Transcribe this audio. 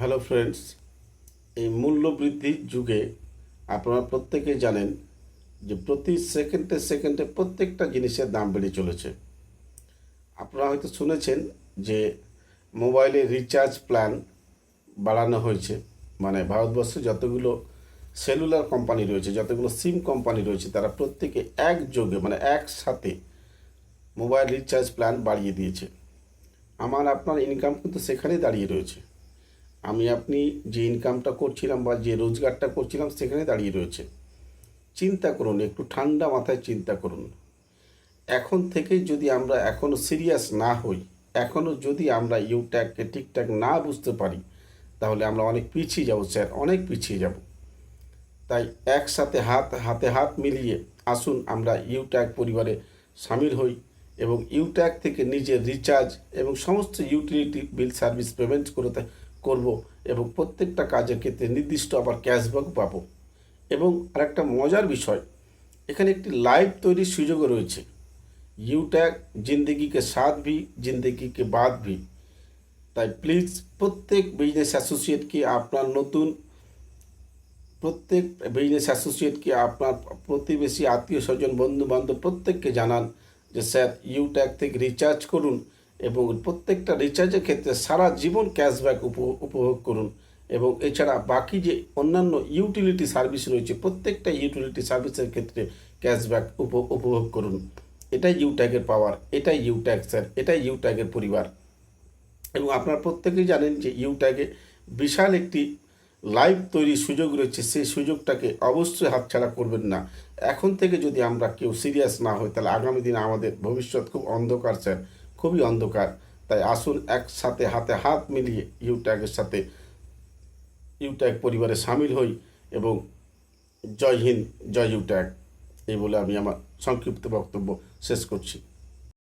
Hello friends এই মূল্য বৃদ্ধির যুগে আপনারা প্রত্যেকেই জানেন যে প্রতি সেকেন্ডে সেকেন্ডে প্রত্যেকটা জিনিসের দাম বেড়ে চলেছে। আপনারা হয়তো শুনেছেন যে মোবাইলে রিচার্জ প্ল্যান বাড়ানো হয়েছে। মানে ভারতবর্ষে যতগুলো সেলুলার কোম্পানি রয়েছে, যতগুলো সিম কোম্পানি রয়েছে, তারা প্রত্যেকে একযোগে মানে একসাথে মোবাইল রিচার্জ প্ল্যান বাড়িয়ে দিয়েছে। আমার, আপনার ইনকাম কিন্তু সেখানেই দাঁড়িয়ে রয়েছে। আমি আপনি যে ইনকামটা করছিলাম বা যে রোজগারটা করছিলাম, সেখানে দাঁড়িয়ে রয়েছে। চিন্তা করুন, একটু ঠান্ডা মাথায় চিন্তা করুন। এখন থেকেই যদি আমরা এখনও সিরিয়াস না হই এখনও যদি আমরা ইউট্যাগকে ঠিকঠাক না বুঝতে পারি, তাহলে আমরা অনেক পিছিয়ে যাব, স্যার, অনেক পিছিয়ে যাব। তাই একসাথে হাত, হাতে হাত মিলিয়ে আসুন আমরা ইউট্যাগ পরিবারে সামিল হই এবং ইউট্যাগ থেকে নিজের রিচার্জ এবং সমস্ত ইউটিলিটি বিল সার্ভিস পেমেন্ট করে করব এবং প্রত্যেকটা কাজের ক্ষেত্রে নির্দিষ্ট আবার ক্যাশব্যাক পাবো। এবং আরেকটা মজার বিষয়, এখানে একটি লাইভ তৈরির সুযোগও রয়েছে। ইউট্যাগ জিন্দগিকে সাথ ভি জিন্দগিকে বাদ ভি। তাই প্লিজ প্রত্যেক বিজনেস অ্যাসোসিয়েটকে আপনার নতুন, প্রত্যেক বিজনেস অ্যাসোসিয়েটকে আপনার প্রতিবেশী, আত্মীয় স্বজন বন্ধু বান্ধব প্রত্যেককে জানান যে, স্যার ইউট্যাগ থেকে রিচার্জ করুন। এবং প্রত্যেকটা রিচার্জের ক্ষেত্রে সারা জীবন ক্যাশব্যাক উপভোগ করুন। এবং এছাড়া বাকি যে অন্যান্য ইউটিলিটি সার্ভিস রয়েছে, প্রত্যেকটা ইউটিলিটি সার্ভিসের ক্ষেত্রে ক্যাশব্যাক উপভোগ করুন। এটাই ইউট্যাগের পাওয়ার এটাই ইউট্যাগ স্যার এটাই ইউট্যাগের পরিবার। এবং আপনারা প্রত্যেকেই জানেন যে ইউট্যাগে বিশাল একটি লাইভ তৈরির সুযোগ রয়েছে, সেই সুযোগটাকে অবশ্যই হাতছাড়া করবেন না। এখন থেকে যদি আমরা কেউ সিরিয়াস না হই তাহলে আগামী দিনে আমাদের ভবিষ্যৎ খুব অন্ধকার স্যার খুবই অন্ধকার। তাই আসুন একসাথে হাতে হাত মিলিয়ে ইউট্যাগের সাথে ইউট্যাগ পরিবারে সামিল হই এবং জয় হিন্দ, জয় ইউট্যাগ। এই বলে আমি আমার সংক্ষিপ্ত বক্তব্য শেষ করছি।